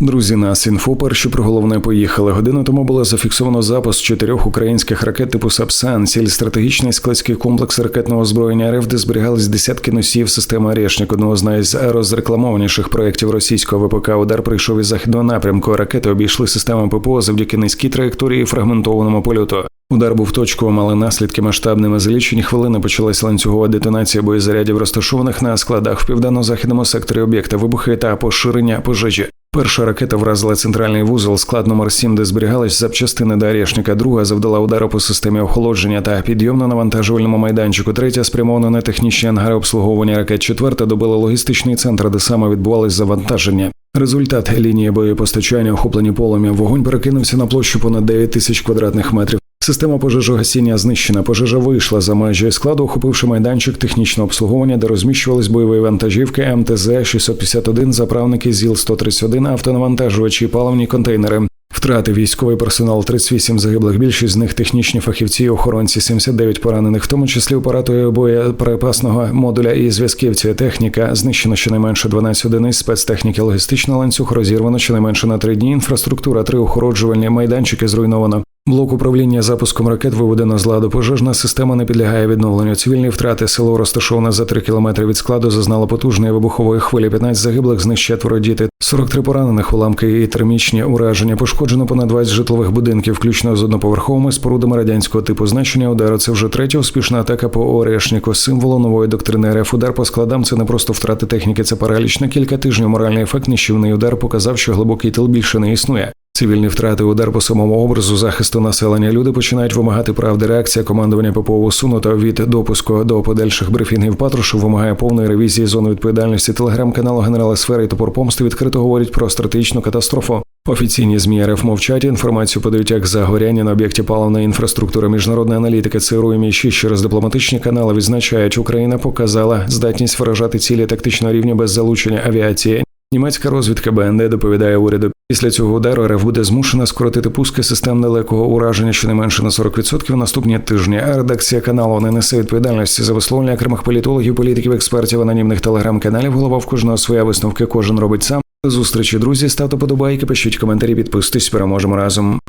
Друзі, нас інфо перші про головне поїхали. Годину тому було зафіксовано запуск чотирьох українських ракет типу Сапсан, ціль стратегічний складський комплекс ракетного озброєння РФ, де зберігались десятки носіїв системи «Орешник», одного з найрозрекламованіших проєктів російського ВПК. Удар прийшов із західного напрямку. Ракети обійшли систему ППО завдяки низькій траєкторії і фрагментованому польоту. Удар був точковим, але наслідки масштабними. За лічені хвилини почалась ланцюгова детонація боєзарядів, розташованих на складах в південно-західному секторі об'єкта, вибухи та поширення пожежі. Перша ракета вразила центральний вузол, склад номер 7, де зберігались запчастини до Орешника. Друга завдала удару по системі охолодження та підйомно-навантажувальному майданчику. Третя спрямована на технічні ангари обслуговування ракет. Четверта добила логістичний центр, де саме відбувалось завантаження. Результат лінії боєпостачання охоплені полум'ям. Вогонь перекинувся на площу понад 9 тисяч квадратних метрів. Система пожежогасіння знищена. Пожежа вийшла за межі складу, охопивши майданчик технічного обслуговування, де розміщувались бойові вантажівки МТЗ 651, заправники ЗІЛ 131, автонавантажувачі, і паливні контейнери. Втрати військовий персонал 38 загиблих. Більшість з них технічні фахівці, і охоронці 79 поранених, в тому числі оператори боєприпасного модуля і зв'язківці. Техніка знищено щонайменше 12 одиниць спецтехніки, логістичний ланцюг розірвано щонайменше на три дні. Інфраструктура, три охороджувальні майданчики зруйновано. Блок управління запуском ракет виведено з ладу. Пожежна система не підлягає відновленню. Цивільні втрати село розташоване за 3 кілометри від складу. Зазнало потужної вибухової хвилі. 15 загиблих, з них четверо діти, 43 поранених, уламки і термічні ураження. Пошкоджено понад 20 житлових будинків, включно з одноповерховими спорудами радянського типу. Значення удару це вже третя успішна атака по Орешніку. Символу нової доктрини РФ. Удар по складам це не просто втрати техніки, це параліч на кілька тижнів. Моральний ефект нищівний удар показав, що глибокий тил більше не існує. Цивільні втрати, удар по самому образу захисту населення. Люди починають вимагати правди. Реакція командування ППО усунута від допуску до подальших брифінгів. Патрушев вимагає повної ревізії зони відповідальності. Телеграм-каналу генерала сфери і топор помсти відкрито говорять про стратегічну катастрофу. Офіційні змі РФ мовчать. Інформацію подають як загоряння на об'єкті паливної інфраструктури. Міжнародна аналітика ЦРУ і МІ6 через дипломатичні канали відзначають, Україна показала здатність виражати цілі тактичного рівня без залучення авіації. Німецька розвідка БНД доповідає уряду. Після цього удару РФ буде змушена скоротити пуски систем далекого ураження щонайменше на 40% в наступні тижні. А редакція каналу не несе відповідальності за висловлення окремих політологів, політиків, експертів, анонімних телеграм-каналів. Голова в кожного своя висновки. Кожен робить сам. До зустрічі, друзі. Ставте подобайки, пишіть коментарі, підписуйтесь. Переможемо разом.